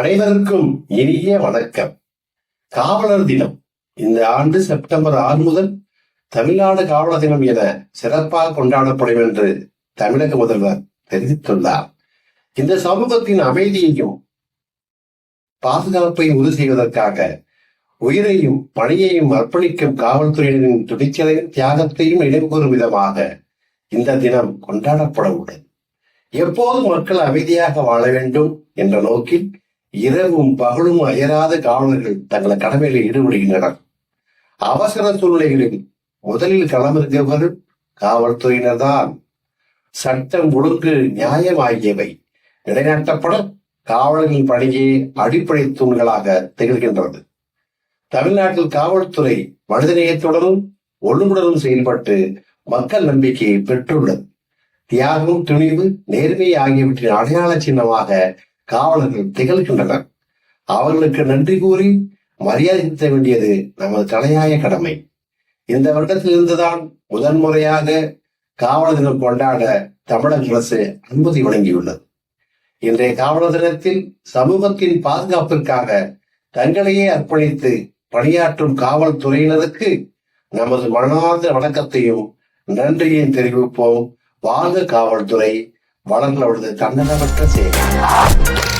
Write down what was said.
அனைவருக்கும் இனிய வணக்கம். காவலர் தினம். இந்த ஆண்டு செப்டம்பர் ஆறு முதல் தமிழ்நாடு காவலர் தினம் என சிறப்பாக கொண்டாடப்படும் என்று தமிழக முதல்வர் தெரிவித்துள்ளார். இந்த சமூகத்தின் அமைதியையும் பாதுகாப்பையும் உறுதி செய்வதற்காக உயிரையும் பணியையும் அர்ப்பணிக்கும் காவல்துறையினரின் துணிச்சலையும் தியாகத்தையும் நினைவுகூறும் விதமாக இந்த தினம் கொண்டாடப்பட உள்ளது. எப்போதும் மக்கள் அமைதியாக வாழ வேண்டும் என்ற நோக்கில் இரவும் பகலும் அயராத காவலர்கள் தங்கள் கடமையில் ஈடுபடுகின்றனர். அவசர சூழ்நிலைகளில் முதலில் களமிருந்தவர்கள் காவல்துறையினர் தான் சட்டம் ஒழுங்கு நியாயம் ஆகியவை நிலைநாட்டப்பட காவலர்களின் பணியே அடிப்படை தூண்களாக திகழ்கின்றது. தமிழ்நாட்டில் காவல்துறை மனிதநேயத்துடனும் ஒழுங்குடனும் செயல்பட்டு மக்கள் நம்பிக்கையை பெற்றுள்ளது. தியாகம் துணிவு நேர்மை ஆகியவற்றின் அடையாள சின்னமாக காவலர்கள் திகழ்கின்றனர். அவர்களுக்கு நன்றி கூறி மரியாதை செலுத்த வேண்டியது நமது தலையாய கடமை. இந்த வருடத்தில் இருந்துதான் முதன்முறையாக காவலர் தினம் கொண்டாட தமிழக அரசு அனுமதி வழங்கியுள்ளது. இன்றைய காவலர் தினத்தில் சமூகத்தின் பாதுகாப்பிற்காக தங்களையே அர்ப்பணித்து பணியாற்றும் காவல்துறையினருக்கு நமது மனமார்ந்த வணக்கத்தையும் நன்றியையும் தெரிவிப்போம். வாழ்க காவல்துறை. வளங்களோடு தன்னலமற்ற சேவை.